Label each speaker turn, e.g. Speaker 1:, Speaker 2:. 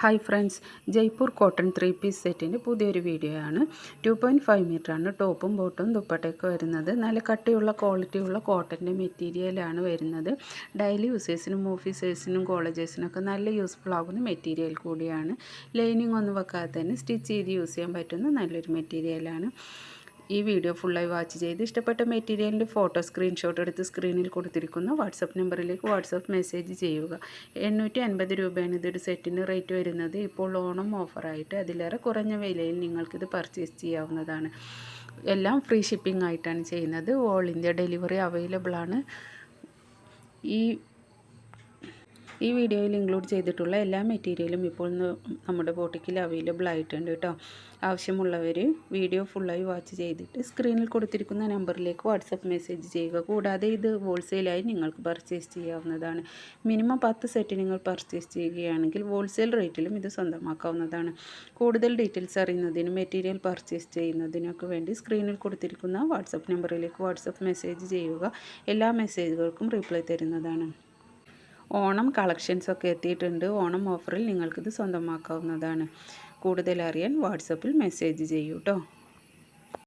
Speaker 1: Hi friends Jaipur cotton three piece സെറ്റിന്റെ പുതിയൊരു video ആണ്. ടു പോയിന്റ് ഫൈവ് മീറ്ററാണ് ടോപ്പും ബോട്ടും ദുപ്പട്ടയൊക്കെ വരുന്നത്. നല്ല കട്ടിയുള്ള ക്വാളിറ്റിയുള്ള കോട്ടന്റെ മെറ്റീരിയലാണ് വരുന്നത്. ഡെയിലി യൂസേഴ്സിനും ഓഫീസേഴ്സിനും കോളേജേഴ്സിനൊക്കെ നല്ല യൂസ്ഫുൾ ആകുന്ന മെറ്റീരിയൽ കൂടിയാണ്. ലൈനിങ് ഒന്നും വെക്കാതെ തന്നെ സ്റ്റിച്ച് ചെയ്ത് യൂസ് ചെയ്യാൻ പറ്റുന്ന നല്ലൊരു മെറ്റീരിയലാണ് ഈ വീഡിയോ ഫുള്ളായി വാച്ച് ചെയ്ത് ഇഷ്ടപ്പെട്ട മെറ്റീരിയലിന്റെ ഫോട്ടോ സ്ക്രീൻഷോട്ട് എടുത്ത് സ്ക്രീനിൽ കൊടുത്തിരിക്കുന്ന. വാട്സപ്പ് നമ്പറിലേക്ക് വാട്സപ്പ് മെസ്സേജ് ചെയ്യുക. എണ്ണൂറ്റി അൻപത് രൂപയാണ് ഇതൊരു സെറ്റിന് റേറ്റ് വരുന്നത്. ഇപ്പോൾ ഓണം ഓഫറായിട്ട് അതിലേറെ കുറഞ്ഞ വിലയിൽ നിങ്ങൾക്കിത് പർച്ചേസ് ചെയ്യാവുന്നതാണ്. എല്ലാം ഫ്രീ ഷിപ്പിംഗ് ആയിട്ടാണ് ചെയ്യുന്നത്. ഓൾ ഇന്ത്യ ഡെലിവറി അവൈലബിൾ ആണ്. ഈ ഈ വീഡിയോയിൽ ഇൻക്ലൂഡ് ചെയ്തിട്ടുള്ള എല്ലാ മെറ്റീരിയലും ഇപ്പോൾ നമ്മുടെ ബോട്ടിക്കിൽ അവൈലബിൾ ആയിട്ടുണ്ട് കേട്ടോ. ആവശ്യമുള്ളവർ വീഡിയോ ഫുള്ളായി വാച്ച് ചെയ്തിട്ട് സ്ക്രീനിൽ കൊടുത്തിരിക്കുന്ന നമ്പറിലേക്ക് വാട്സപ്പ് മെസ്സേജ് ചെയ്യുക. കൂടാതെ ഇത് ഹോൾസെയിലായി നിങ്ങൾക്ക് പർച്ചേസ് ചെയ്യാവുന്നതാണ്. മിനിമം പത്ത് സെറ്റ് നിങ്ങൾ പർച്ചേസ് ചെയ്യുകയാണെങ്കിൽ ഹോൾസെയിൽ റേറ്റിലും ഇത് സ്വന്തമാക്കാവുന്നതാണ്. കൂടുതൽ ഡീറ്റെയിൽസ് അറിയുന്നതിനും മെറ്റീരിയൽ പർച്ചേസ് ചെയ്യുന്നതിനൊക്കെ വേണ്ടി സ്ക്രീനിൽ കൊടുത്തിരിക്കുന്ന വാട്സപ്പ് നമ്പറിലേക്ക് വാട്സപ്പ് മെസ്സേജ് ചെയ്യുക. എല്ലാ മെസ്സേജുകൾക്കും റിപ്ലൈ തരുന്നതാണ്. ഓണം കളക്ഷൻസ് ഒക്കെ എത്തിയിട്ടുണ്ട്. ഓണം ഓഫറിൽ നിങ്ങൾക്കിത് സ്വന്തമാക്കാവുന്നതാണ്. കൂടുതലറിയാൻ വാട്സപ്പിൽ മെസ്സേജ് ചെയ്യൂ കേട്ടോ